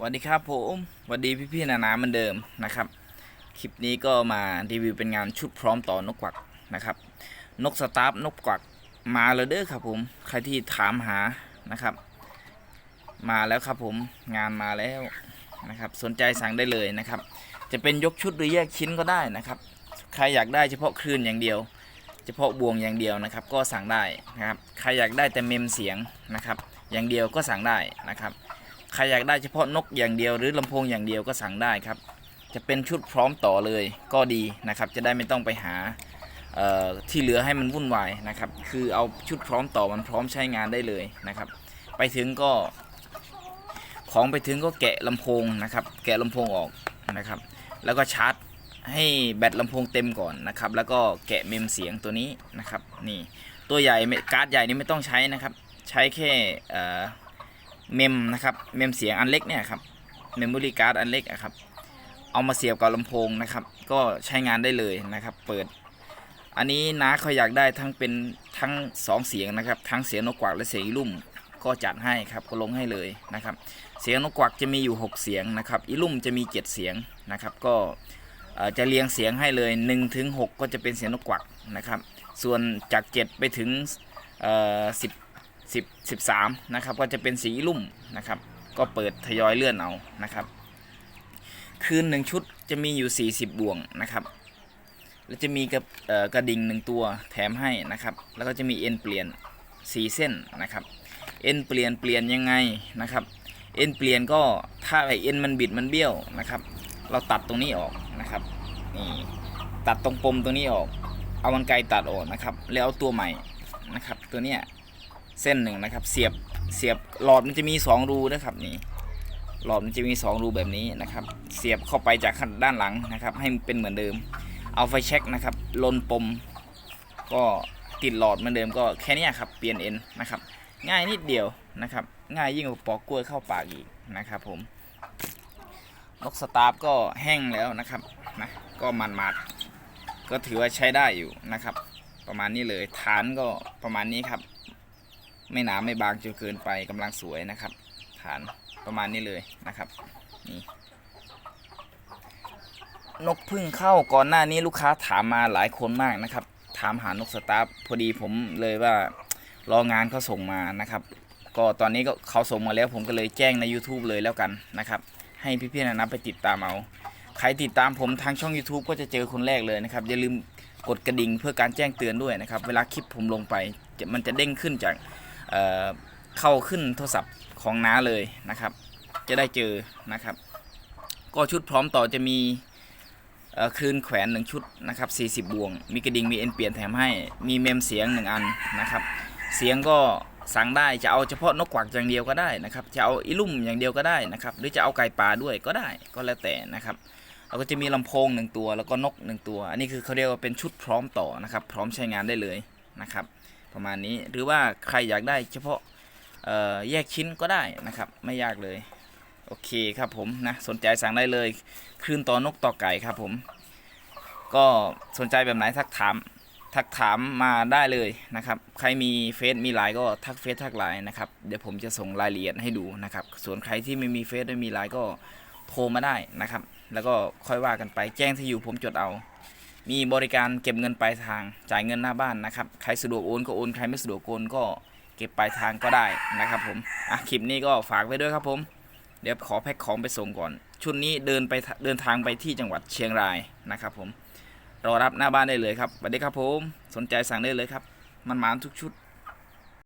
สวัสดีครับผมสวัสดีพี่ๆนานาเหมือนเดิมนะครับ คลิปนี้ก็มารีวิวเป็นงานชุดพร้อมต่อนกกวักนะครับ นกสตาร์ฟนกกวักมาแล้วเด้อครับผมใครที่ถามหานะครับ มาแล้วครับผมงานมาแล้วนะครับ สนใจสั่งได้เลยนะครับ จะเป็นยกชุดหรือแยกชิ้นก็ได้นะครับ ใครอยากได้เฉพาะคลื่นอย่างเดียว เฉพาะบวงอย่างเดียวนะครับ ก็สั่งได้นะครับ ใครอยากได้แต่เมมเสียงนะครับ อย่างเดียวก็สั่งได้นะครับ รอยากได้เฉพาะนกอย่างเดียว หรือลำโพงอย่างเดียวก็สั่งได้ครับ จะเป็นชุดพร้อมต่อเลยก็ดีนะครับ จะได้ไม่ต้องไปหาที่เหลือให้มันวุ่นวายนะครับ คือเอาชุดพร้อมต่อมันพร้อมใช้งานได้เลยนะครับ ไปถึงก็ของไปถึงก็แกะลำโพงนะครับ แกะลำโพงออกนะครับ แล้วก็ชาร์จให้แบตลำโพงเต็มก่อนนะครับ แล้วก็แกะเมมเสียงตัวนี้นะครับ นี่ตัวใหญ่ไม่การ์ดใหญ่นี่ไม่ต้องใช้นะครับ ใช้แค่ เมมนะครับ เมมเสียงอันเล็กเนี่ยครับ เมมโมรี่การ์ดอันเล็กอะครับ เอามาเสียบกับลำโพงนะครับ ก็ใช้งานได้เลยนะครับ เปิด อันนี้น้าเขาอยากได้ทั้งเป็นทั้งสองเสียงนะครับ ทั้งเสียงนกกวักและเสียงอีลุ่มก็จัดให้ครับ ก็ลงให้เลยนะครับ เสียงนกกวักจะมีอยู่ 6 เสียงนะครับ อีลุ่มจะมี 7 เสียงนะครับ ก็จะเรียงเสียงให้เลย1ถึง6ก็จะเป็นเสียงนกกวักนะครับ ส่วนจาก 7 ไปถึงเอ่อ 10 13นะครับก็จะเป็นสีลุ่มนะครับก็เปิดทยอยเลื่อนเอานะครับ คืนหนึ่งชุดจะมีอยู่ 40 บ่วงนะครับ แล้วจะมีกับเอ่อกระดิ่งหนึ่งตัวแถมให้นะครับ แล้วก็จะมีเอ็นเปลี่ยน4เส้นนะครับ เอ็นเปลี่ยนเปลี่ยนยังไงนะครับ เอ็นเปลี่ยนก็ถ้าไอเอ็นมันบิดมันเบี้ยวนะครับ เราตัดตรงนี้ออกนะครับนี่ตัดตรงปมตรงนี้ออก เอามันไกรตัดออกนะครับ แล้วเอาตัวใหม่นะครับ ตัวเนี้ย เส้นหนึ่งนะครับ เสียบเสียบหลอดมันจะมี 2 รูนะครับนี่หลอดมันจะมี 2 รูแบบนี้นะครับ เสียบเข้าไปจากด้านหลังนะครับ ให้เป็นเหมือนเดิม เอาไฟเช็คนะครับลนปม ก็ติดหลอดเหมือนเดิมก็แค่นี้ครับเปลี่ยนเอ็นนะครับ ง่ายนิดเดียวนะครับ ง่ายยิ่งกว่าปอกกล้วยเข้าปากอีกนะครับผมนกสตาร์ก็แห้งแล้วนะครับนะก็มันมัดก็ถือว่าใช้ได้อยู่นะครับ ประมาณนี้เลยฐานก็ประมาณนี้ครับ ไม่หนาไม่บางจนเกินไปกำลังสวยนะครับ ฐานประมาณนี้เลยนะครับนี่นกพึ่งเข้าก่อนหน้านี้ลูกค้าถามมาหลายคนมากนะครับ ถามหานกสตาร์ฟพอดีผมเลยว่ารองานเขาส่งมานะครับ ก็ตอนนี้ก็เขาส่งมาแล้วผมก็เลยแจ้งใน YouTube เลยแล้วกันนะครับให้พี่ๆนะนะไปติดตามเอาใครติดตามผมทางช่อง YouTube ก็จะเจอคนแรกเลยนะครับ อย่าลืมกดกระดิ่งเพื่อการแจ้งเตือนด้วยนะครับ เวลาคลิปผมลงไป มันจะเด้งขึ้นจาก เเข้าขึ้นโทรศัพท์ของน้าเลยนะครับ จะได้เจอนะครับ ก็ชุดพร้อมต่อจะมีคลื่นแขวนหนึ่งชุดนะครับ40 บวง มีกระดิ่งมีเอ็นเปลี่ยนแถมให้มีเมมเสียงหนึ่งอันนะครับ เสียงก็สั่งได้จะเอาเฉพาะนกกวักอย่างเดียวก็ได้นะครับ จะเอาอีลุ่มอย่างเดียวก็ได้นะครับ หรือจะเอาไก่ป่าด้วยก็ได้ก็แล้วแต่นะครับเราก็จะมีลำโพงหนึ่งตัวแล้วก็นกหนึ่งตัว อันนี้คือเขาเรียกว่าเป็นชุดพร้อมต่อนะครับ พร้อมใช้งานได้เลยนะครับ ประมาณนี้ หรือว่าใครอยากได้เฉพาะแยกชิ้นก็ได้นะครับ ไม่ยากเลย โอเคครับผมนะสนใจสั่งได้เลยคลื่นต่อนกต่อไก่ครับผม ก็สนใจแบบไหนทักถามทักถามมาได้เลยนะครับ ใครมีเฟซมีไลน์ก็ทักเฟซทักไลน์นะครับ เดี๋ยวผมจะส่งรายละเอียดให้ดูนะครับ ส่วนใครที่ไม่มีเฟซไม่มีไลน์ก็โทรมาได้นะครับ แล้วก็ค่อยว่ากันไปแจ้งที่อยู่ผมจดเอา มีบริการเก็บเงินปลายทางจ่ายเงินหน้าบ้านนะครับ ใครสะดวกโอนก็โอนใครไม่สะดวกโอนก็เก็บปลายทางก็ได้นะครับผมอะคลิปนี้ก็ฝากไว้ด้วยครับผม เดี๋ยวขอแพ็คของไปส่งก่อน ชุดนี้เดินไปเดินทางไปที่จังหวัดเชียงรายนะครับผมรอรับหน้าบ้านได้เลยครับสวัสดีครับผม สนใจสั่งได้เลยครับ มันมาทุกชุด